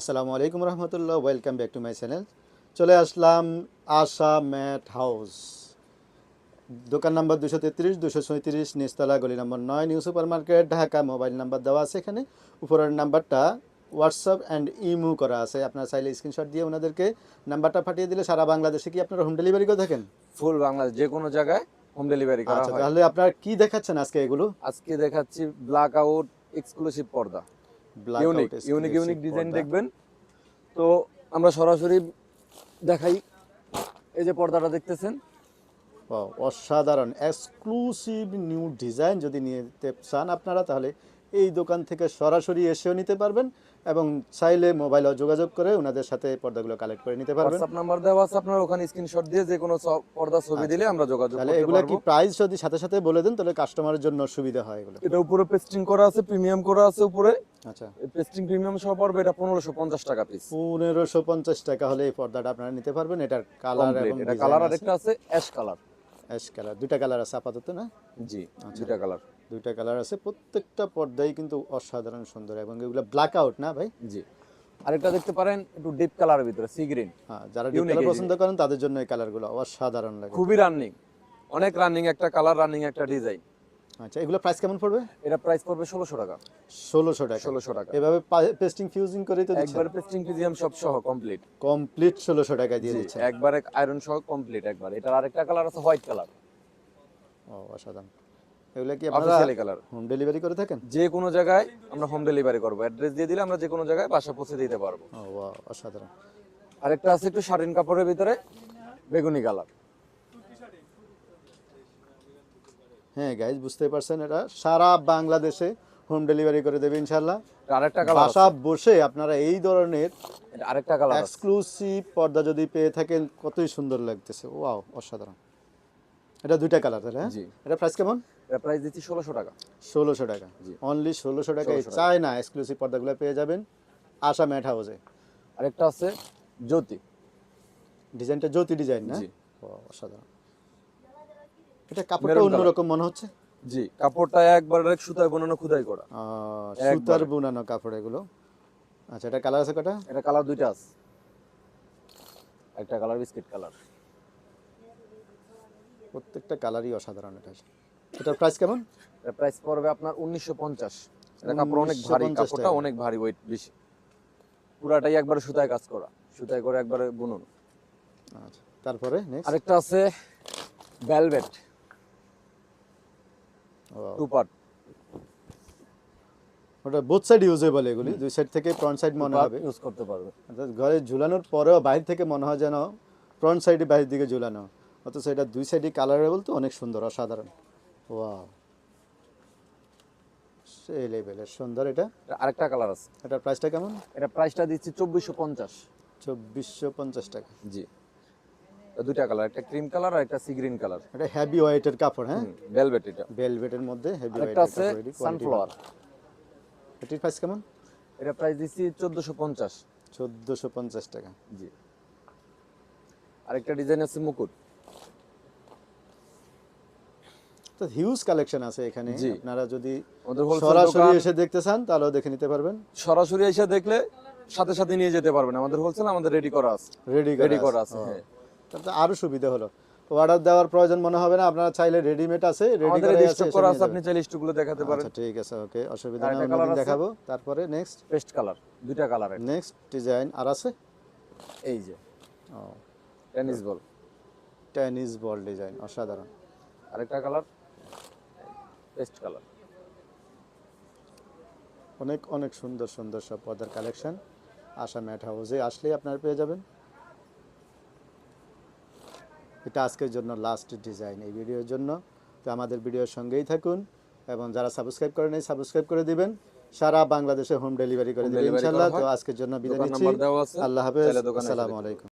আসসালামু আলাইকুম রহমতুল্লাহ welcome back to my channel চলে আসলাম আশা ম্যাট হাউস। দোকান নাম্বার দুশো তেত্রিশ দুশো সঁত্রিশ নিচতলা গলি নম্বর নয় new super market Dhaka mobile number দেওয়া আছে এখানে। উপরের নাম্বারটা হোয়াটসঅ্যাপ অ্যান্ড ইমো করা আছে। আপনারা চাইলে স্ক্রিনশট দিয়ে ওনাদেরকে নাম্বারটা পাঠিয়ে দিলে সারা বাংলাদেশে কি আপনারা হোম ডেলিভারি করে থাকেন? ফুল বাংলাদেশ যে কোনো জায়গায় হোম ডেলিভারি করা আচ্ছা হয়। তাহলে আপনারা কি দেখাচ্ছেন আজকে এগুলো? আজকে দেখাচ্ছি ব্ল্যাক আউট এক্সক্লুসিভ পর্দা। ইউনিক ইউনিক ইউনিক ডিজাইন দেখবেন। তো আমরা সরাসরি দেখাই। এই যে পর্দাটা দেখতেছেন। অসাধারণ। এক্সক্লুসিভ নিউ ডিজাইন যদি নিতে চান আপনারা তাহলে এই দোকান থেকে সরাসরি এসেও নিতে পারবেন এবং চাইলে মোবাইলে যোগাযোগ করে ওনাদের সাথে পর্দাগুলো কালেক্ট করে নিতে পারবেন। হোয়াটসঅ্যাপ নাম্বার দেওয়া আছে আপনার ওখানে স্ক্রিনশট দিয়ে যে কোনো পর্দা ছবি দিলে আমরা যোগাযোগ তাহলে করতে এগুলো কি প্রাইস যদি সাথে সাথে বলে দেন তাহলে কাস্টমারের জন্য সুবিধা হয় এগুলো। এটা উপরে পেস্টিং করা আছে প্রিমিয়াম করা আছে উপরে। আচ্ছা। পেস্টিং প্রিমিয়াম সহ পড়বে এটা পনেরোশো পঞ্চাশ টাকা পিস পনেরোশো পঞ্চাশ টাকা হলে এই পর্দাটা আপনারা নিতে পারবেন। এটার কালার এবং এটা কালার আরেকটা আছে অ্যাশ কালার অ্যাশ কালার দুইটা কালার আছে আপাতত না? জি আচ্ছা। কালার দুইটা কালার আছে। প্রত্যেকটা পর্দাই কিন্তু অসাধারণ সুন্দর এবং এগুলো ব্ল্যাক আউট না ভাই? জি। আরেকটা দেখতে পারেন একটু ডিপ কালারের ভিতরে সি গ্রিন হ্যাঁ যারা ডিপ পছন্দ করেন তাদের জন্য এই কালারগুলো অসাধারণ লাগে। খুবই রানিং অনেক রানিং একটা কালার রানিং একটা ডিজাইন আচ্ছা এগুলো প্রাইস কেমন পড়বে? এটা প্রাইস পড়বে ষোলোশো টাকা। ষোলোশো টাকা। ষোলোশো টাকা। এভাবে পেস্টিং ফিউজিং করে তো একবার পেস্টিং প্রিমিয়াম সব সহ কমপ্লিট কমপ্লিট ষোলোশো টাকা দিয়ে দিচ্ছেন। একবারে আয়রন সহ কমপ্লিট একবার। এটার আরেকটা কালার আছে হোয়াইট কালার ও অসাধারণ। এগুলো কি আপনারা কালার হোম ডেলিভারি করে থাকেন? যে কোনো জায়গায় আমরা হোম ডেলিভারি করব। অ্যাড্রেস দিয়ে দিলে আমরা যে কোনো জায়গায় বাসা পৌঁছে দিতে পারব। ও অসাধারণ। আরেকটা আছে একটু শাড়িন কাপড়ের ভিতরে বেগুনি কালার হ্যাঁ গাইজ বুঝতে পারছেন এটা? সারা বাংলাদেশে হোম ডেলিভারি করে দেবে ইনশাল্লাহ আরেকটা কালার বাসা বসে আপনারা এই ধরনের আরেকটা কালার এক্সক্লুসিভ পর্দা যদি পেয়ে থাকেন কতই সুন্দর লাগতেছে। ওয়াও অসাধারণ। এটা দুইটা কালার তাহলে হ্যাঁ এটা প্রাইস কেমন? এটা প্রাইস দিচ্ছি ষোলোশো টাকা। ষোলোশো টাকা। জি। অনলি ষোলোশো টাকায় 1600 টাকা। চায় না এক্সক্লুসিভ পর্দাগুলো পেয়ে যাবেন আশা ম্যাট হাউসে আরেকটা আছে জ্যোতি। ডিজাইনটা জ্যোতি ডিজাইন না? অসাধারণ। এটা কাপড়টা অন্যরকম মনে হচ্ছে? জি কাপড়টা একবার এক সুতায় বোনানো খুদাই করা। সুতার বুনানো কাপড় এগুলো। আচ্ছা এটা কালার আছে কটা? এটা কালার দুইটা আছে। একটা কালার বিস্কিট কালার প্রত্যেকটা কালারই অসাধারণ এটা। এটার প্রাইস কেমন? এটা প্রাইস পড়বে আপনার উনিশশো পঞ্চাশ। এটা কাপড় অনেক ভারী 1950 কাপড়টা অনেক ভারী ওয়েট বেশি। পুরাটাই একবারে সুতায় কাজ করা। সুতায় করে একবারে বুনুন। আচ্ছা তারপরে নেক্সট আরেকটা আছে ভেলভেট টু পার্ট ওটা বোথ সাইড ইউজেবল এগুলি দুই সাইড থেকে ফ্রন্ট সাইড মনে হবে। ইউজ করতে পারবে। অর্থাৎ ঘরে ঝুলানোর পরেও বাইরে থেকে মনে হয় যেন ফ্রন্ট সাইডে বাইরের দিকে ঝুলানো। অথচ এটা দুই সাইডই কালারেবল তো অনেক সুন্দর অসাধারণ। ওয়াও সেই লেভেলের সুন্দর এটা। এটা আরেকটা কালার আছে। এটার প্রাইসটা কেমন? এটা প্রাইসটা দিচ্ছি চব্বিশশো পঞ্চাশ। চব্বিশশো পঞ্চাশ টাকা। জি। এটা দুইটা কালার একটা ক্রিম কালার আর একটা সি গ্রিন কালার এটা হেভি ওয়েটের কাপড় হ্যাঁ? ভেলভেট এটা। ভেলভেটের মধ্যে হেভি ওয়েটের আছে সানফ্লাওয়ার এটির প্রাইস কেমন? এটা প্রাইস দিচ্ছি পঞ্চাশ। চোদ্দোশো পঞ্চাশ টাকা। জি। আরেকটা ডিজাইন আছে মুকুট। তো হিউজ কালেকশন আছে এখানে। আপনারা যদি সরাসরি এসে দেখতে চান তাহলেও দেখে নিতে পারবেন। সরাসরি এসে দেখলে সাথে সাথে নিয়ে যেতে পারবেন। আমাদের হোলসেল আমাদের রেডি করা আছে। রেডি রেডি করা আছে হ্যাঁ। তাতে আরও সুবিধা হলো। অর্ডার দেওয়ার প্রয়োজন মনে হবে না আপনারা চাইলে রেডিমেড আছে রেডি করে আছে স্টক করা আছে আপনি চাইলে স্টকগুলো দেখাতে যাবেন। পারেন। আচ্ছা ঠিক আছে ওকে অসুবিধা নেই আছে। দেখাবো তারপরে নেক্সট পেস্ট কালার দুইটা কালার নেক্সট ডিজাইন আর আছে? এই যে। ও। Tennis ball tennis ball design অসাধারণ। আরেকটা কালার পেস্ট কালার অনেক অনেক সুন্দর সুন্দর সব পর্দার কালেকশন আশা ম্যাট হাউসে আসলেই আপনারা পেয়ে যাবেন। এটা আজকের জন্য লাস্ট ডিজাইন এই ভিডিওর জন্য। তো আমাদের ভিডিওর সঙ্গেই থাকুন এবং যারা সাবস্ক্রাইব করেন এই সাবস্ক্রাইব করে দিবেন। সারা বাংলাদেশে হোম ডেলিভারি করে দেবেন ইনশাল্লাহ তো আজকের জন্য বিদায় নিচ্ছি। আল্লাহ হাফেজ। আসসালামু আলাইকুম।